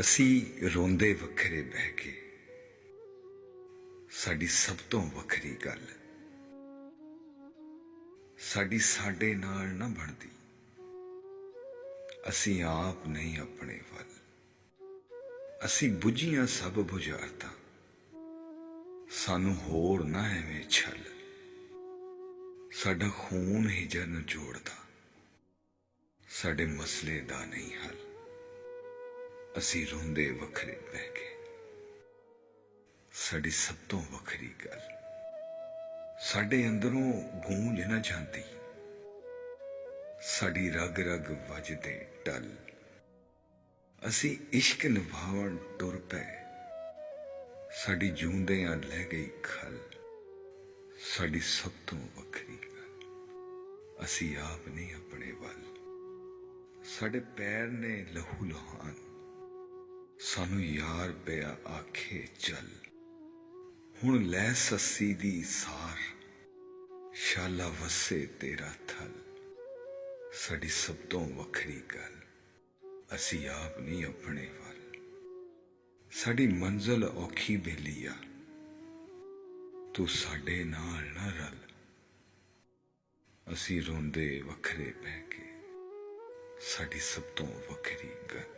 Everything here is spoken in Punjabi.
ਅਸੀਂ ਰੋਂਦੇ ਵੱਖਰੇ ਬਹਿ ਕੇ। ਸਾਡੀ ਸਭ ਤੋਂ ਵੱਖਰੀ ਗੱਲ। ਸਾਡੀ ਸਾਡੇ ਨਾਲ ਨਾ ਬਣਦੀ। ਅਸੀਂ ਆਪ ਨਹੀਂ ਆਪਣੇ ਵੱਲ। ਅਸੀਂ ਬੁਝੀਆਂ ਸਭ ਬੁਝਾਰਤਾਂ। ਸਾਨੂੰ ਹੋਰ ਨਾ ਐਵੇਂ ਛਲ। ਸਾਡਾ ਖੂਨ ਹੀ ਜਨ ਜੋੜਦਾ। ਸਾਡੇ ਮਸਲੇ ਦਾ ਨਹੀਂ ਹੱਲ। ਅਸੀਂ ਰੋਂਦੇ ਵੱਖਰੇ ਬਹਿ ਕੇ। ਸਾਡੀ ਸਭ ਤੋਂ ਵੱਖਰੀ ਗੱਲ, ਸਾਡੇ ਅੰਦਰੋਂ ਗੂੰਜ ਨਾ ਜਾਂਦੀ। ਸਾਡੀ ਰਗ ਰਗ ਵੱਜਦੇ ਟਲ। ਅਸੀਂ ਇਸ਼ਕ ਨਿਭਾਵਣ ਟੁਰ ਪਏ। ਸਾਡੀ ਜੂੰਦਿਆਂ ਲੈ ਗਈ ਖਲ। ਸਾਡੀ ਸਭ ਤੋਂ ਵੱਖਰੀ ਗੱਲ, ਅਸੀਂ ਆਪ ਨਹੀਂ ਆਪਣੇ ਵੱਲ। ਸਾਡੇ ਪੈਰ ਨੇ ਲਹੂ ਲਹਾਨ। ਸਾਨੂੰ ਯਾਰ ਪਿਆ ਆਖੇ, ਚੱਲ। ਹੁਣ ਲੈ ਸੱਸੀ ਦੀ ਸਾਰ, ਸ਼ਾਲਾ ਵਸੇ ਤੇਰਾ ਥਲ। ਸਾਡੀ ਸਭ ਤੋਂ ਵੱਖਰੀ ਗੱਲ, ਅਸੀਂ ਆਪ ਨਹੀਂ ਆਪਣੇ ਵੱਲ। ਸਾਡੀ ਮੰਜ਼ਲ ਔਖੀ ਬੇਲੀ ਆ ਤੂੰ ਸਾਡੇ ਨਾਲ ਨਾ ਰਲ। ਅਸੀਂ ਰੋਂਦੇ ਵੱਖਰੇ ਬਹਿ ਕੇ, ਸਾਡੀ ਸਭ ਤੋਂ ਵੱਖਰੀ ਗੱਲ।